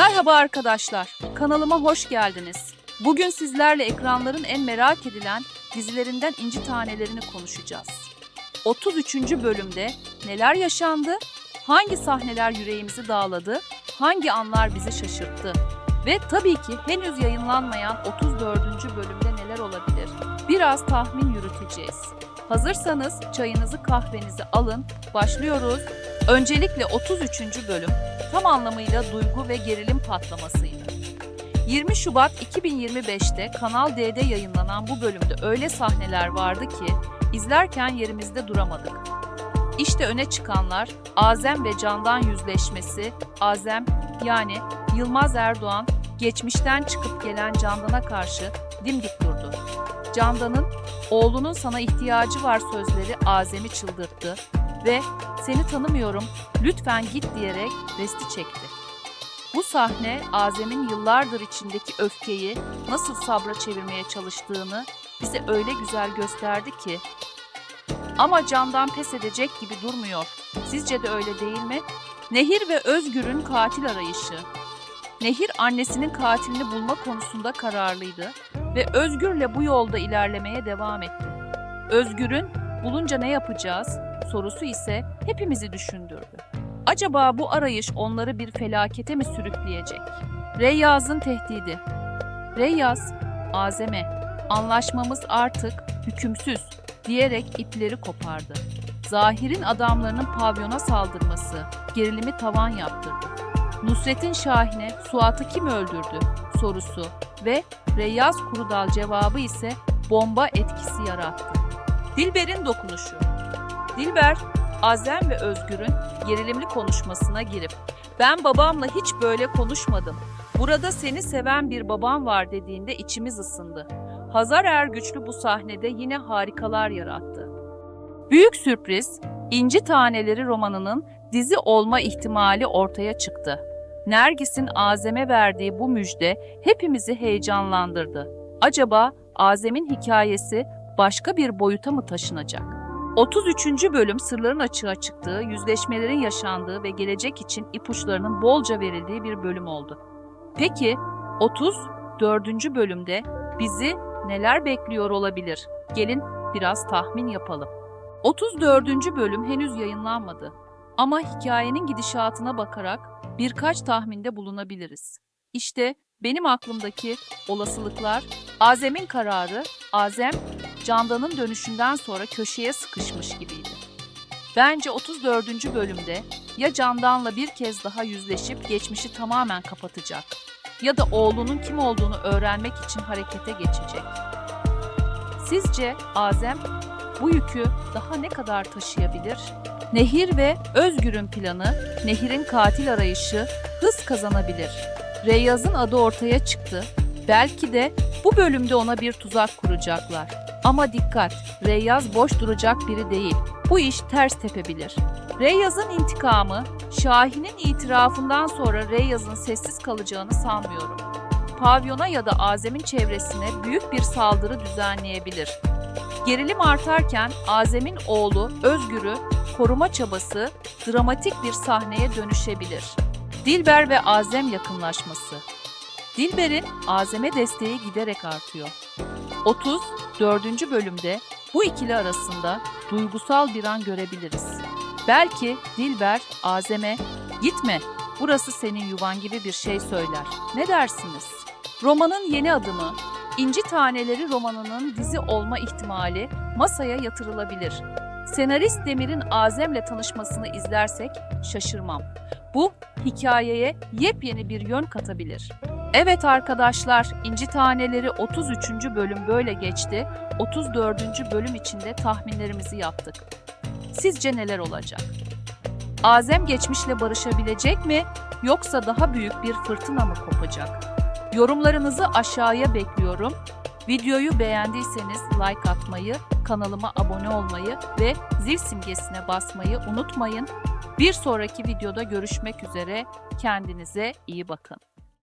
Merhaba arkadaşlar, kanalıma hoş geldiniz. Bugün sizlerle ekranların en merak edilen dizilerinden inci tanelerini konuşacağız. 33. bölümde neler yaşandı? Hangi sahneler yüreğimizi dağladı? Hangi anlar bizi şaşırttı? Ve tabii ki henüz yayınlanmayan 34. bölümde neler olabilir? Biraz tahmin yürüteceğiz. Hazırsanız çayınızı kahvenizi alın, başlıyoruz. Öncelikle 33. bölüm tam anlamıyla duygu ve gerilim patlamasıydı. 20 Şubat 2025'te Kanal D'de yayınlanan bu bölümde öyle sahneler vardı ki izlerken yerimizde duramadık. İşte öne çıkanlar Azem ve Candan yüzleşmesi, Azem yani Yılmaz Erdoğan geçmişten çıkıp gelen Candan'a karşı dimdik durdu. Candan'ın oğlunun sana ihtiyacı var sözleri Azem'i çıldırttı ve seni tanımıyorum lütfen git diyerek resti çekti. Bu sahne Azem'in yıllardır içindeki öfkeyi nasıl sabra çevirmeye çalıştığını bize öyle güzel gösterdi ki. Ama candan pes edecek gibi durmuyor. Sizce de öyle değil mi? Nehir ve Özgür'ün katil arayışı. Nehir annesinin katilini bulma konusunda kararlıydı ve Özgür'le bu yolda ilerlemeye devam etti. Özgür'ün bulunca ne yapacağız sorusu ise hepimizi düşündürdü. Acaba bu arayış onları bir felakete mi sürükleyecek? Reyyaz'ın tehdidi. Reyyaz, Azem'e, anlaşmamız artık hükümsüz diyerek ipleri kopardı. Zahir'in adamlarının pavyona saldırması gerilimi tavan yaptırdı. Nusret'in Şahin'e Suat'ı kim öldürdü sorusu ve Reyyaz Kurudal cevabı ise bomba etkisi yarattı. Dilber'in dokunuşu. Dilber, Azem ve Özgür'ün gerilimli konuşmasına girip ben babamla hiç böyle konuşmadım. Burada seni seven bir babam var dediğinde içimiz ısındı. Hazar Ergüçlü bu sahnede yine harikalar yarattı. Büyük sürpriz, İnci Taneleri romanının dizi olma ihtimali ortaya çıktı. Nergis'in Azem'e verdiği bu müjde hepimizi heyecanlandırdı. Acaba Azem'in hikayesi başka bir boyuta mı taşınacak? 33. bölüm sırların açığa çıktığı, yüzleşmelerin yaşandığı ve gelecek için ipuçlarının bolca verildiği bir bölüm oldu. Peki 34. bölümde bizi neler bekliyor olabilir? Gelin biraz tahmin yapalım. 34. bölüm henüz yayınlanmadı ama hikayenin gidişatına bakarak birkaç tahminde bulunabiliriz. İşte benim aklımdaki olasılıklar Azem'in kararı, Azem Candan'ın dönüşünden sonra köşeye sıkışmış gibiydi. Bence 34. bölümde ya Candan'la bir kez daha yüzleşip geçmişi tamamen kapatacak ya da oğlunun kim olduğunu öğrenmek için harekete geçecek. Sizce Azem bu yükü daha ne kadar taşıyabilir? Nehir ve Özgür'ün planı, Nehir'in katil arayışı hız kazanabilir. Reyyaz'ın adı ortaya çıktı. Belki de bu bölümde ona bir tuzak kuracaklar. Ama dikkat, Reyyaz boş duracak biri değil. Bu iş ters tepebilir. Reyyaz'ın intikamı, Şahin'in itirafından sonra Reyyaz'ın sessiz kalacağını sanmıyorum. Pavyona ya da Azem'in çevresine büyük bir saldırı düzenleyebilir. Gerilim artarken Azem'in oğlu Özgür'ü koruma çabası dramatik bir sahneye dönüşebilir. Dilber ve Azem yakınlaşması. Dilber'in Azem'e desteği giderek artıyor. 34. bölümde bu ikili arasında duygusal bir an görebiliriz. Belki Dilber Azem'e "Gitme, burası senin yuvan" gibi bir şey söyler. Ne dersiniz? Romanın yeni adımı İnci Taneleri romanının dizi olma ihtimali masaya yatırılabilir. Senarist Demir'in Azem'le tanışmasını izlersek şaşırmam. Bu hikayeye yepyeni bir yön katabilir. Evet arkadaşlar, İnci Taneleri 33. bölüm böyle geçti. 34. bölüm içinde tahminlerimizi yaptık. Sizce neler olacak? Azem geçmişle barışabilecek mi yoksa daha büyük bir fırtına mı kopacak? Yorumlarınızı aşağıya bekliyorum. Videoyu beğendiyseniz like atmayı, kanalıma abone olmayı ve zil simgesine basmayı unutmayın. Bir sonraki videoda görüşmek üzere. Kendinize iyi bakın.